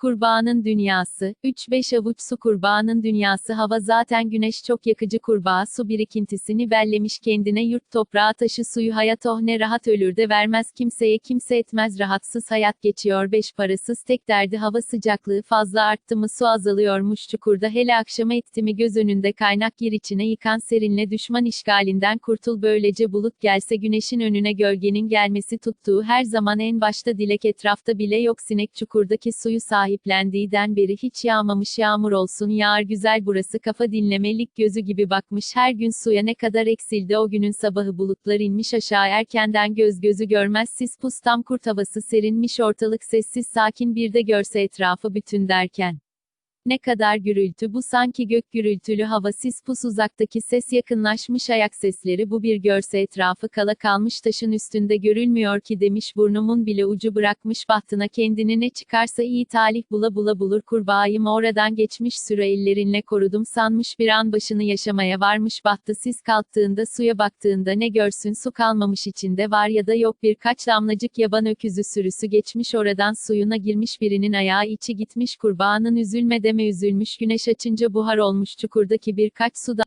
Kurbağanın dünyası, 3-5 avuç su kurbağanın dünyası. Hava zaten güneş çok yakıcı kurbağa su birikintisini bellemiş. Kendine yurt toprağı taşı suyu. Hayat oh ne rahat ölür de vermez. Kimseye kimse etmez. Rahatsız hayat geçiyor. Beş parasız tek derdi. Hava sıcaklığı fazla arttı mı? Su azalıyormuş. Çukurda hele akşama etti mi? Göz önünde kaynak gir içine yıkan serinle düşman işgalinden kurtul. Böylece bulut gelse güneşin önüne gölgenin gelmesi tuttuğu her zaman en başta dilek etrafta bile yok. Sinek çukurdaki suyu sahiplendiğinden beri hiç yağmamış yağmur olsun yağar güzel burası kafa dinlemelik gözü gibi bakmış her gün suya ne kadar eksildi o günün sabahı bulutlar inmiş aşağı erkenden göz gözü görmez sis pus tam kurt havası serinmiş ortalık sessiz sakin bir de görse etrafı bütün derken. Ne kadar gürültü bu sanki gök gürültülü hava sis pus uzaktaki ses yakınlaşmış ayak sesleri bu bir görse etrafı kala kalmış taşın üstünde görülmüyor ki demiş burnumun bile ucu bırakmış bahtına kendini ne çıkarsa iyi talih bula bula bulur kurbağayım oradan geçmiş sürü ellerinle korudum sanmış bir an başını yaşamaya varmış bahtı sis kalktığında suya baktığında ne görsün su kalmamış içinde var ya da yok birkaç damlacık yaban öküzü sürüsü geçmiş oradan suyuna girmiş birinin ayağı içi gitmiş kurbağanın üzülme deme üzülmüş güneş açınca buhar olmuş çukurdaki birkaç suda